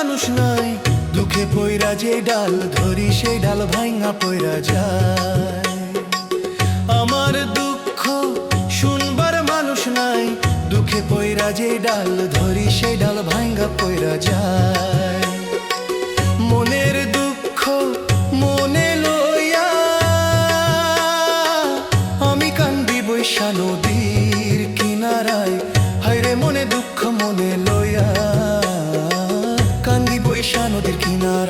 মানুষ নাই। দুঃখে পয়রা যে ডাল, ধরি সেই ডাল ভাঙা পয়রা যায়। আমার দুঃখ শুনবার মানুষ নাই। দুঃখে পয়রা যে ডাল, ধরি সেই ডাল ভাঙা পয়রা যায়। মনের দুঃখ মনে লইয়া আমি কান্দি বৈশা নদী not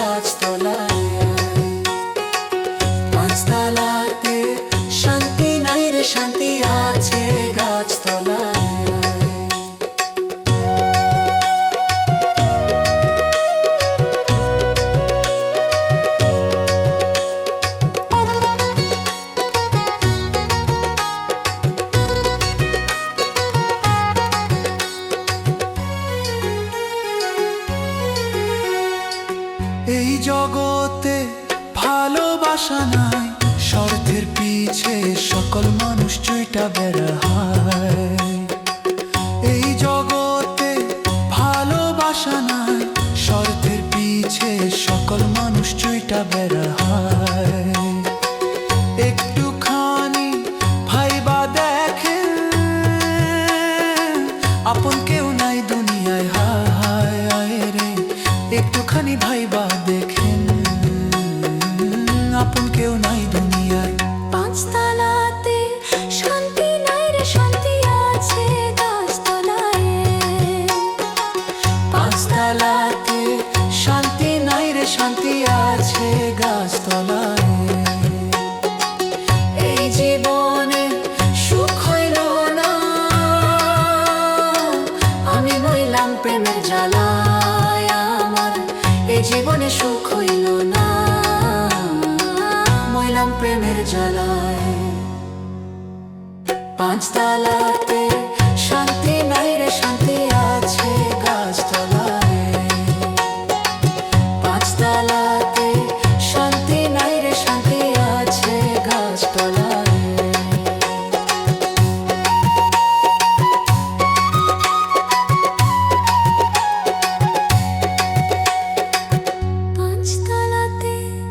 এই জগতে ভালোবাসা নাই, স্বার্থের পিছে সকল মানুষ চৈটা বেড়ায় এই জগতে ভালোবাসা নাই, স্বার্থের পিছে সকল মানুষ চৈটা বেড়ায় জীবনে সুখ হইল না। মইলাম প্রেমের জ্বালায়। পাঁচতলাতে